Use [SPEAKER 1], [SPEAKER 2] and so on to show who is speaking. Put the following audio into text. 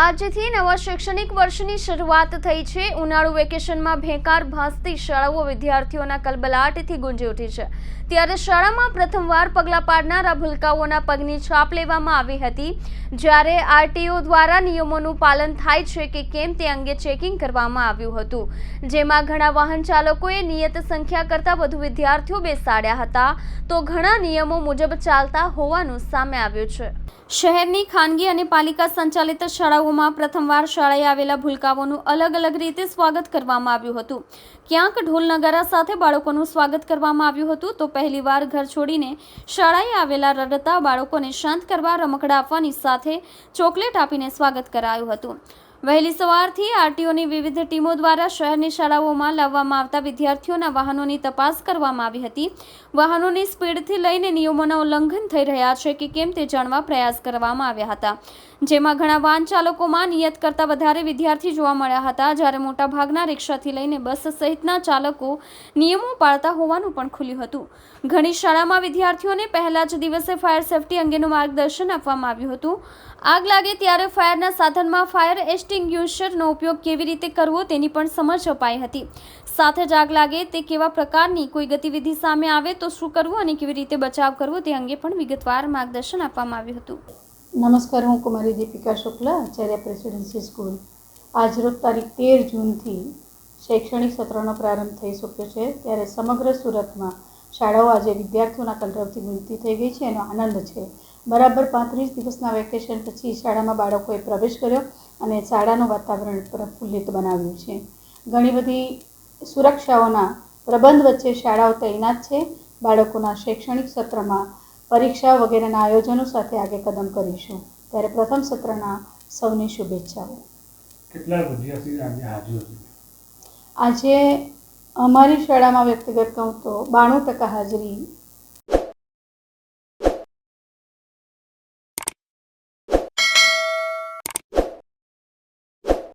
[SPEAKER 1] આજથી નવા શૈક્ષણિક વર્ષની શરૂઆત થઈ છે. ઉનાળુ વેકેશનમાં ભેંકાર ભાસતી શાળાઓ વિદ્યાર્થીઓના કલબલાટથી ગુંજી ઉઠી છે. ત્યારે શાળામાં પ્રથમવાર પગલાં પાડનારા ભૂલકાઓના પગની છાપ લેવામાં આવી હતી. જ્યારે આરટીઓ દ્વારા નિયમોનું પાલન થાય છે કે કેમ તે અંગે ચેકિંગ કરવામાં આવ્યું હતું. જેમાં ઘણા વાહન ચાલકોએ નિયત સંખ્યા કરતાં વધુ વિદ્યાર્થીઓ બેસાડ્યા હતા. તો ઘણા નિયમો મુજબ ચાલતા હોવાનું સામે આવ્યું છે. શહેરની ખાનગી અને પાલિકા સંચાલિત શાળાઓમાં પ્રથમવાર શાળાએ આવેલા ભૂલકાઓનું અલગ અલગ રીતે સ્વાગત કરવામાં આવ્યું હતું. ક્યાંક ઢોલ નગારા સાથે બાળકોનું સ્વાગત કરવામાં આવ્યું હતું તો પહેલીવાર ઘર છોડીને શાળાએ આવેલા રડતા બાળકોને શાંત કરવા રમકડા આપવાની સાથે ચોકલેટ આપીને સ્વાગત કરાયું હતું. વહેલી સવારથી આરટીઓની વિવિધ ટીમો દ્વારા શહેરની શાળાઓમાં લાવવામાં આવતા વિદ્યાર્થીઓના વાહનોની તપાસ કરવામાં આવી હતી. વાહનોની સ્પીડથી લઈને નિયમોના ઉલ્લંઘન થઈ રહ્યા છે કે કેમ તે જાણવા પ્રયાસ કરવામાં આવ્યા હતા. જેમાં ઘણા વાહન ચાલકોમાં નિયત કરતાં વધારે વિદ્યાર્થી જોવા મળ્યા હતા. જ્યારે મોટાભાગના રિક્ષાથી લઈને બસ સહિતના ચાલકો નિયમો પાળતા હોવાનું પણ ખુલ્યું હતું. ઘણી શાળામાં વિદ્યાર્થીઓને પહેલા જ દિવસે ફાયર સેફટી અંગેનું માર્ગદર્શન આપવામાં આવ્યું હતું. આગ લાગે ત્યારે ફાયરના સાધનમાં ફાયર એક્સટિંગ્યુશરનો ઉપયોગ કેવી રીતે કરવો તેની પણ સમજ અપાઈ હતી. સાથે જ આગ લાગે તે કેવા પ્રકારની કોઈ ગતિવિધિ સામે આવે તો શું કરવું અને કેવી રીતે બચાવ કરવો તે અંગે પણ વિગતવાર માર્ગદર્શન આપવામાં આવ્યું હતું.
[SPEAKER 2] નમસ્કાર, હું કુમારી દીપિકા શુક્લા આચાર્ય પ્રેસિડેન્સી સ્કૂલ. આજરોજ તારીખ તેર જૂનથી શૈક્ષણિક સત્રનો પ્રારંભ થઈ ચૂક્યો છે, ત્યારે સમગ્ર સુરતમાં શાળાઓ આજે વિદ્યાર્થીઓના કલરવથી ગુંજતી થઈ ગઈ છે એનો આનંદ છે. બરાબર પાંત્રીસ દિવસના વેકેશન પછી શાળામાં બાળકોએ પ્રવેશ કર્યો અને શાળાનું વાતાવરણ પ્રફુલ્લિત બનાવ્યું છે. ઘણી બધી સુરક્ષાઓના પ્રબંધ વચ્ચે શાળાઓ તૈનાત છે. બાળકોના શૈક્ષણિક સત્રમાં પરીક્ષા વગેરેના આયોજનો સાથે આગળ કદમ કરીશું. ત્યારે પ્રથમ સત્રના સૌને શુભેચ્છાઓ.
[SPEAKER 3] કેટલા વિદ્યાર્થી આજે હાજર
[SPEAKER 2] આજે અમારી શાળામાં વ્યક્તિગત કહું તો બાણું ટકા હાજરી